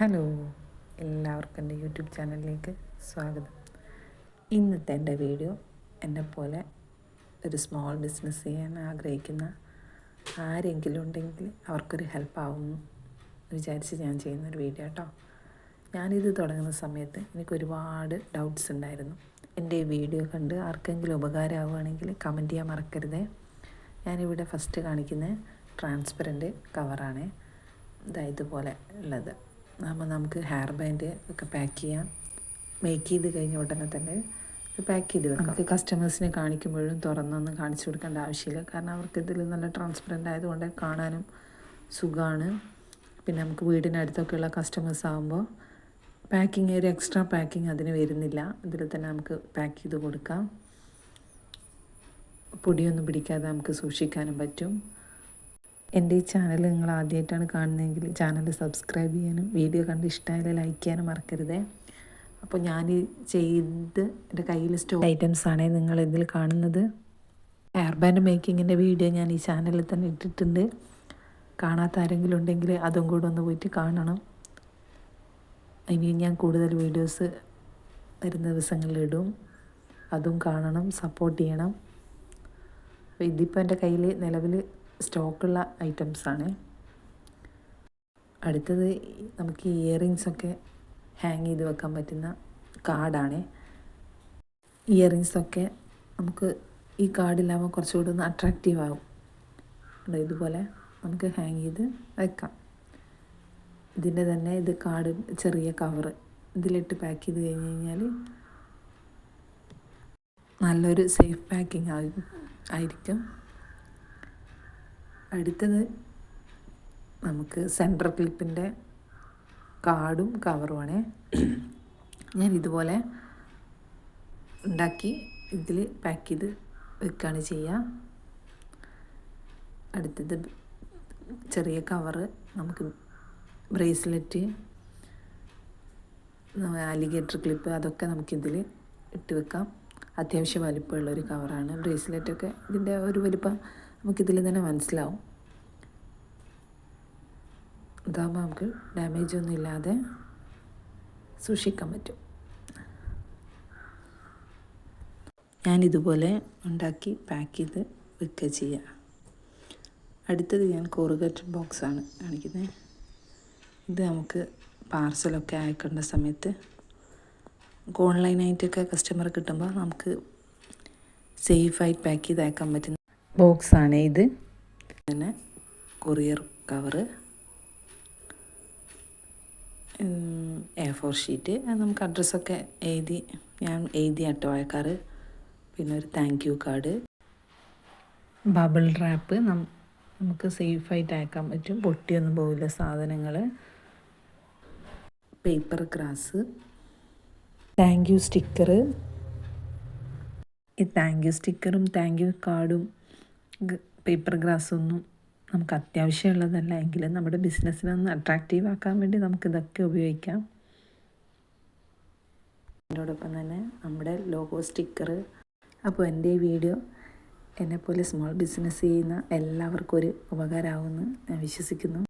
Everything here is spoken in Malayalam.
ഹലോ എല്ലാവർക്കും എന്റെ യൂട്യൂബ് ചാനലിലേക്ക് സ്വാഗതം. ഇന്നത്തെ എന്റെ വീഡിയോ എന്നെ പോലെ ഒരു സ്മോൾ ബിസിനസ് ചെയ്യാൻ ആഗ്രഹിക്കുന്ന ആരെങ്കിലും ഉണ്ടെങ്കിൽ അവർക്കൊരു ഹെൽപ്പ് ആവുമെന്ന് വിചാരിച്ച് ഞാൻ ചെയ്യുന്നൊരു വീഡിയോ കേട്ടോ ഞാനിത് തുടങ്ങുന്ന സമയത്ത് എനിക്ക് ഒരുപാട് ഡൗട്ട്സ് ഉണ്ടായിരുന്നു. എന്റെ വീഡിയോ കണ്ട് ആർക്കെങ്കിലും ഉപകാരമാവുകയാണെങ്കിൽ കമന്റ് ചെയ്യാൻ മറക്കരുതേ. ഞാനിവിടെ ഫസ്റ്റ് കാണിക്കുന്ന ട്രാൻസ്പെറന്റ് കവറാണ് ഇതാ ഇതുപോലെ ഉള്ളത്. അപ്പോൾ നമുക്ക് ഹെയർ ബാൻഡ് ഒക്കെ പാക്ക് ചെയ്യാം. മേക്ക് ചെയ്ത് കഴിഞ്ഞ ഉടനെ തന്നെ പാക്ക് ചെയ്ത് വെക്കാം. നമുക്ക് കസ്റ്റമേഴ്സിനെ കാണിക്കുമ്പോഴും തുറന്നൊന്നും കാണിച്ചു കൊടുക്കേണ്ട ആവശ്യമില്ല. കാരണം അവർക്ക് ഇതിൽ നല്ല ട്രാൻസ്പെറന്റ് ആയതുകൊണ്ട് കാണാനും സുഖമാണ് പിന്നെ നമുക്ക് വീടിനടുത്തൊക്കെയുള്ള കസ്റ്റമേഴ്സ് ആകുമ്പോൾ പാക്കിങ് ഒരു എക്സ്ട്രാ പാക്കിങ് അതിന് വരുന്നില്ല. ഇതിൽ തന്നെ നമുക്ക് പാക്ക് ചെയ്ത് കൊടുക്കാം. പൊടിയൊന്നും പിടിക്കാതെ നമുക്ക് സൂക്ഷിക്കാനും പറ്റും. എന്റെ ഈ ചാനൽ നിങ്ങൾ ആദ്യമായിട്ടാണ് കാണുന്നതെങ്കിൽ ചാനൽ സബ്സ്ക്രൈബ് ചെയ്യാനും വീഡിയോ കണ്ട് ഇഷ്ടമായാലും ലൈക്ക് ചെയ്യാനും മറക്കരുതേ. അപ്പോൾ ഞാൻ ചെയ്ത് എന്റെ കയ്യിൽ സ്റ്റോ ഐറ്റംസ് ആണ് നിങ്ങൾ ഇതിൽ കാണുന്നത്. ഹെയർ ബാൻഡ് മേക്കിങ്ങിന്റെ വീഡിയോ ഞാൻ ഈ ചാനലിൽ തന്നെ ഇട്ടിട്ടുണ്ട്. കാണാത്ത ആരെങ്കിലും ഉണ്ടെങ്കിൽ അതും കൂടെ ഒന്ന് പോയിട്ട് കാണണം. ഇനിയും ഞാൻ കൂടുതൽ വീഡിയോസ് വരുന്ന ദിവസങ്ങളിൽ ഇടും. അതും കാണണം സപ്പോർട്ട് ചെയ്യണം. അപ്പോൾ ഇതിപ്പോൾ എന്റെ കയ്യിൽ നിലവിൽ സ്റ്റോക്കുള്ള ഐറ്റംസാണ്. അടുത്തത് നമുക്ക് ഇയറിങ്സ് ഒക്കെ ഹാങ് ചെയ്ത് വെക്കാൻ പറ്റുന്ന കാർഡാണ്. ഇയറിങ്സൊക്കെ നമുക്ക് ഈ കാർഡില്ലാകുമ്പോൾ കുറച്ചുകൂടി ഒന്ന് അട്രാക്റ്റീവ് ആവും ഇതുപോലെ നമുക്ക് ഹാങ് ചെയ്ത് വെക്കാം. ഇതിന്റെ തന്നെ ഇത് കാർഡ് ചെറിയ കവറ് ഇതിലിട്ട് പാക്ക് ചെയ്ത് കഴിഞ്ഞ് കഴിഞ്ഞാൽ നല്ലൊരു സേഫ് പാക്കിംഗ് ആയിരിക്കും. അടുത്തത് നമുക്ക് സെൻട്രൽ ക്ലിപ്പിന്റെ കാർഡും കവറുമാണ് ഞാൻ ഇതുപോലെ ഉണ്ടാക്കി ഇതിൽ പാക്ക് ചെയ്ത് വെക്കുകയാണ് ചെയ്യുക അടുത്തത് ചെറിയ കവറ് നമുക്ക് ബ്രേസ്ലെറ്റ് അലിഗേറ്റർ ക്ലിപ്പ് അതൊക്കെ നമുക്കിതിൽ ഇട്ട് വെക്കാം. അത്യാവശ്യം വലിപ്പമുള്ളൊരു കവറാണ് ബ്രേസ്ലെറ്റൊക്കെ ഇതിന്റെ ഒരു വലിപ്പം നമുക്കിതിൽ തന്നെ മനസ്സിലാവും. ഇതാകുമ്പോൾ നമുക്ക് ഡാമേജ് ഒന്നും ഇല്ലാതെ സൂക്ഷിക്കാൻ പറ്റും. ഞാനിതുപോലെ ഉണ്ടാക്കി പാക്ക് ചെയ്ത് വെക്കുക ചെയ്യുക അടുത്തത് ഞാൻ കോറുകറ്റ് ബോക്സാണ് കാണിക്കുന്നത്. ഇത് നമുക്ക് പാർസലൊക്കെ അയക്കേണ്ട സമയത്ത് ഓൺലൈനായിട്ടൊക്കെ കസ്റ്റമർ കിട്ടുമ്പോൾ നമുക്ക് സേഫായിട്ട് പാക്ക് ചെയ്ത് അയക്കാൻ പറ്റുന്ന ബോക്സാണ് ഇത്. പിന്നെ courier cover. A four sheet നമുക്ക് അഡ്രസ്സൊക്കെ എഴുതി ഞാൻ എഴുതി അട്ടോ അയക്കാറ്. പിന്നെ ഒരു thank you card bubble wrap നമുക്ക് സേഫായിട്ട് അയക്കാൻ പറ്റും. പൊട്ടിയൊന്നും പോവില്ല സാധനങ്ങൾ paper grass thank you sticker ഈ താങ്ക് യു സ്റ്റിക്കറും താങ്ക് യു കാർഡും പേപ്പർ ഗ്രാസൊന്നും നമുക്ക് അത്യാവശ്യമുള്ളതല്ല. എങ്കിലും നമ്മുടെ ബിസിനസ്സിനെ ഒന്ന് അട്രാക്റ്റീവ് ആക്കാൻ വേണ്ടി നമുക്കിതൊക്കെ ഉപയോഗിക്കാം. അതിനോടൊപ്പം തന്നെ നമ്മുടെ ലോഗോ സ്റ്റിക്കർ അപ്പോൾ എന്റെ ഈ വീഡിയോ എന്നെപ്പോലെ സ്മോൾ ബിസിനസ് ചെയ്യുന്ന എല്ലാവർക്കും ഒരു ഉപകാരമാകുമെന്ന് ഞാൻ വിശ്വസിക്കുന്നു.